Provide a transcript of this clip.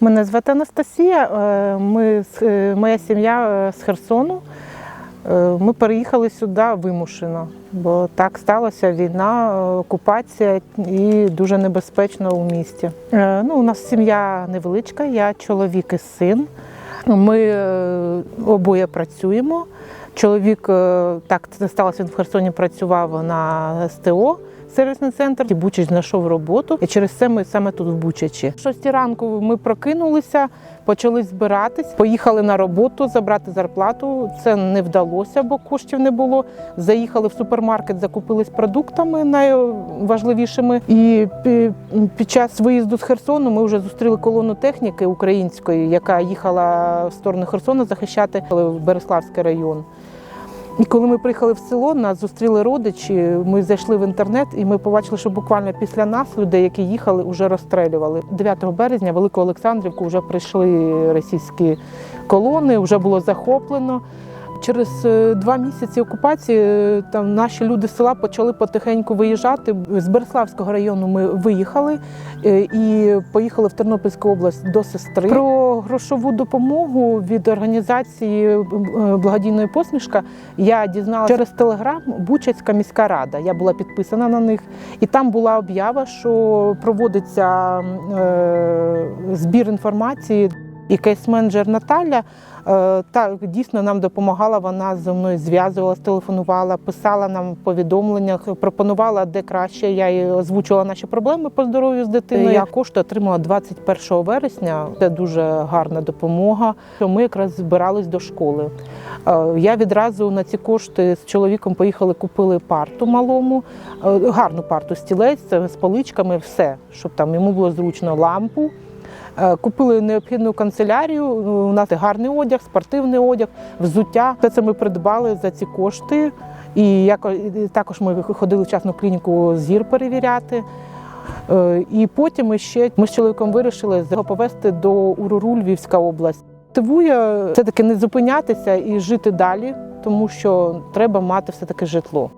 Мене звати Анастасія. е, Ми, е, моя сім'я е, з Херсону. Ми переїхали сюди вимушено, бо так сталося війна, окупація і дуже небезпечно у місті. Ну, у нас сім'я невеличка, я чоловік і син. Ми обоє працюємо. Чоловік е, так це сталося, він в Херсоні працював на СТО. Сервісний центр і Бучач знайшов роботу, і через це ми саме тут в Бучачі. Шості ранку ми прокинулися, почали збиратись, поїхали на роботу забрати зарплату. Це не вдалося, бо коштів не було. Заїхали в супермаркет, закупились продуктами найважливішими. І під час виїзду з Херсону ми вже зустріли колону техніки української, яка їхала в сторону Херсону захищати Береславський район. І коли ми приїхали в село, нас зустріли родичі. Ми зайшли в інтернет, і ми побачили, що буквально після нас людей, які їхали, вже розстрелювали. 9 березня, Велику Олександрівку, вже прийшли російські колони, вже було захоплено. Через е, два місяці окупації е, там наші люди з села почали потихеньку виїжджати. З Береславського району ми виїхали е, і поїхали в Тернопільську область до сестри. Про грошову допомогу від організації благодійної посмішка я дізналася через телеграм Бучацька міська рада. Я була підписана на них, і там була об'ява, що проводиться збір інформації. І кейс-менеджер Наталя е, так дійсно нам допомагала. Вона зі мною зв'язувалася, телефонувала, писала нам в повідомленнях, пропонувала де краще. Я їй озвучувала наші проблеми по здоров'ю з дитиною. Я кошти отримала 21 вересня. Це дуже гарна допомога. Ми якраз збирались до школи. Е, Я відразу на ці кошти з чоловіком поїхали, купили парту малому, е, гарну парту стілець з поличками, все, щоб там йому було зручно лампу. Е, Купили необхідну канцелярію. У нас гарний одяг, спортивний одяг, взуття. Все це ми придбали за ці кошти. І також ми ходили в частну клініку зір перевіряти. Е, І потім ще ми з чоловіком вирішили його повезти до Уруру, Львівська область. Мотивує все-таки не зупинятися і жити далі, тому що треба мати все-таки житло.